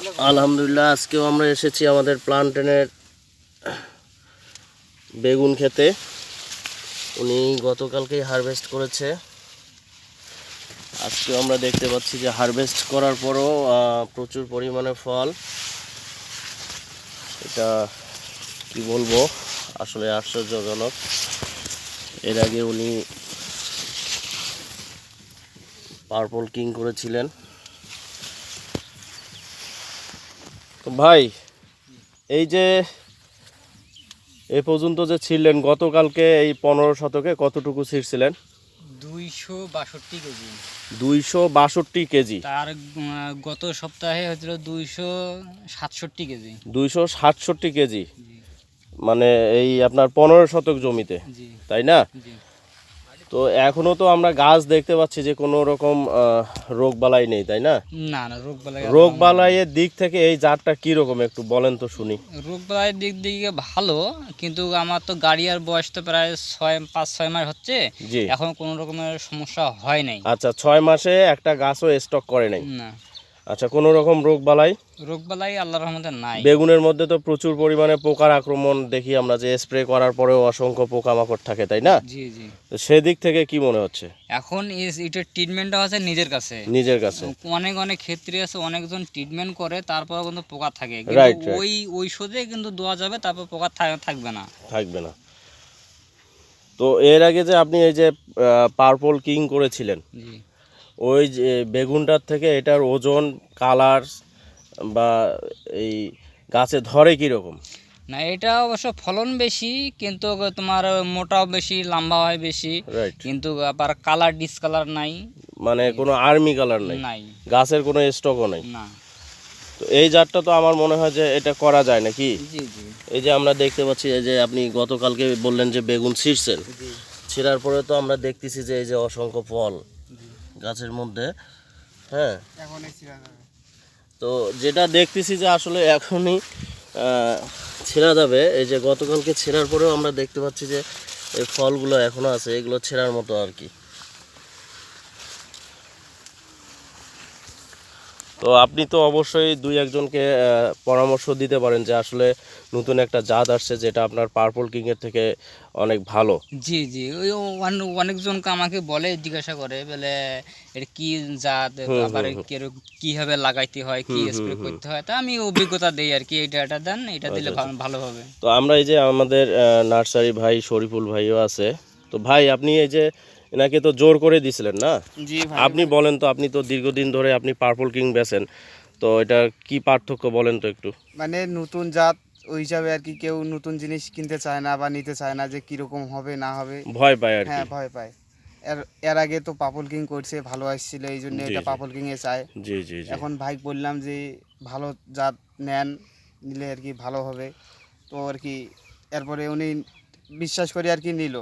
আলহামদুলিল্লাহ, আজকেও আমরা এসেছি আমাদের প্লান্টেনের বেগুন খেতে। উনি গতকালকেই হারভেস্ট করেছে। আজকেও আমরা দেখতে পাচ্ছি যে হারভেস্ট করার পরও প্রচুর পরিমাণে ফল। এটা কি বলব? আসলে আশ্চর্যজনক। এর আগে উনি পার্পল কিং করেছিলেন। তো ভাই এই যে এ পর্যন্ত যে ছিলেন গতকালকে এই পনেরো শতকে কতটুকু ছিঁড়ছিলেন দুইশো বাষট্টি কেজি। দুইশো বাষট্টি কেজি। তার গত সপ্তাহে হয়েছিল দুইশো সাতষট্টি কেজি। দুইশো সাতষট্টি কেজি। মানে এই আপনার পনেরো শতক জমিতে। তাই না? জি। তো এখনও তো আমরা গাছ দেখতে পাচ্ছি যে কোনো রকম রোগ বালাই নেই তাই না? না না রোগ বালাই রোগ বালাইয়ের দিক থেকে এই জাতটা কি রকম একটু বলেন তো শুনি। রোগ বালাইয়ের দিক দিকে ভালো কিন্তু আমার তো গাড়ি আর বয়স তো প্রায় ছয় পাঁচ ছয় মাস হচ্ছে। এখন কোনো রকমের সমস্যা হয় নাই। আচ্ছা ছয় মাসে একটা গাছও স্টক করে নাই। না। আচ্ছা কোনো রকম রোগ বালাই? রোগ বালাই আল্লাহর রহমতে নাই। বেগুনের মধ্যে তো প্রচুর পরিমাণে পোকার আক্রমণ দেখি আমরা যে স্প্রে করার পরেও অসংখ্য পোকামাকড় থাকে তাই না? জি জি। তো সেদিক থেকে কি মনে হচ্ছে? এখন এটার ট্রিটমেন্টটা আছে নিজের কাছে। নিজের কাছে। অনেক অনেক ক্ষেত্রে আছে অনেকজন ট্রিটমেন্ট করে তারপর কিন্তু পোকা থাকে। কিন্তু. ওই ঔষধে কিন্তু দেওয়া যাবে তারপর পোকা থাকবে না। থাকবে না। তো এর আগে যে আপনি এই যে পার্পল কিং করেছিলেন জি। ওই যে বেগুনটার থেকে এটার ওজন কালার বা এই গাছে ধরে কীরকম? না এটা অবশ্য ফলন বেশি কিন্তু তোমার মোটাও বেশি লম্বা হয় বেশি। কিন্তু আবার কালার ডিসকালার নাই। মানে কোনো আর্মি কালার নেই? নাই। গাছের কোনো স্টকও নেই? না। তো এই জাতটা তো আমার মনে হয় যে এটা করা যায় নাকি? জি জি। এই যে আমরা দেখতে পাচ্ছি এই যে আপনি গতকালকে বললেন যে বেগুন ছিঁড়ছেন। জি। ছিঁড়ার পরে তো আমরা দেখতেছি যে এই যে অসংখ্য ফল। গাছের মধ্যে হ্যাঁ। তো যেটা দেখতেছি যে আসলে এখনই ছেঁড়া যাবে। এই যে গতকালকে ছেঁড়ার পরেও আমরা দেখতে পাচ্ছি যে এই ফলগুলো এখনও আছে এগুলো ছেঁড়ার মতো আর কি। তো আপনি তো অবশ্যই দুই একজনকে পরামর্শ দিতে পারেন যে আসলে নতুন একটা জাত আসছে যেটা আপনার পার্পল কিংয়ের থেকে অনেক ভালো। জি জি। ওই অনেকজনকে আমাকে বলে জিজ্ঞাসা করে বলে এটা কি জাত? আবার কীভাবে লাগাইতে হয়? কি স্প্রে করতে হয়? তা আমি অভিজ্ঞতা দেই আর কি এটা এটা দেন এটা দিলে আচ্ছা, ভালো- ভালো হবে। তো আমরা এই যে আমাদের নার্সারি ভাই শরীফুল ভাইও আছে। তো ভাই আপনি এই যে এনাকে তো জোর করে দিছিলেন না? জি আপনি বলেন তো আপনি তো দীর্ঘদিন ধরে আপনি পার্পল কিং বেছেন তো এটা কি পার্থক্য বলেন তো একটু? মানে নতুন জাত ওই হিসাবে আর কি কেউ নতুন জিনিস কিনতে চায় না বা নিতে চায় না যে কীরকম হবে না হবে। ভয় পায় আর হ্যাঁ ভয় পায়। এর এর আগে তো পাপল কিং করছে ভালো আসছিল এই জন্য এটা। পাপল কিং এ চায়। জি জি জি। এখন ভাই বললাম যে ভালো জাত নেন নিলে আর কি ভালো হবে। তো আর কি এরপরে উনি বিশ্বাস করে আর কি নিল।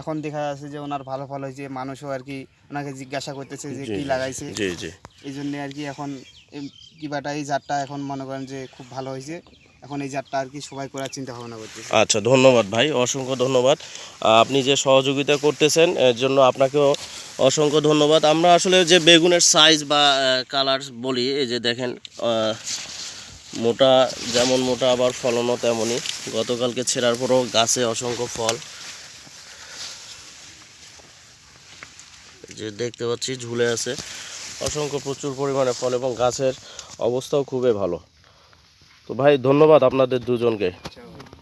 এখন দেখা যাচ্ছে যে ওনার ভালো ফল হয়েছে মানুষও আর কি ওনাকে জিজ্ঞাসা করতেছে যে কি লাগাইছে। এই জন্য আর কি এখন কিবাটা এই জাতটা এখন মনে করেন যে খুব ভালো হয়েছে। এখন এই জাতটা আর কি সবাই করার চিন্তা ভাবনা করতেছে। আচ্ছা ধন্যবাদ ভাই অসংখ্য ধন্যবাদ। আপনি যে সহযোগিতা করতেছেন এর জন্য আপনাকেও অসংখ্য ধন্যবাদ। আমরা আসলে যে বেগুনের সাইজ বা কালার বলি এই যে দেখেন মোটা, যেমন মোটা আবার ফলনও তেমনই। গতকালকে ছেঁড়ার পরও গাছে অসংখ্য ফল। যে দেখতে পাচ্ছি, ঝুলে আছে। অসংখ্য প্রচুর পরিমাণে ফল এবং গাছের অবস্থাও খুবই ভালো। তো ভাই, ধন্যবাদ আপনাদের দুজনকে।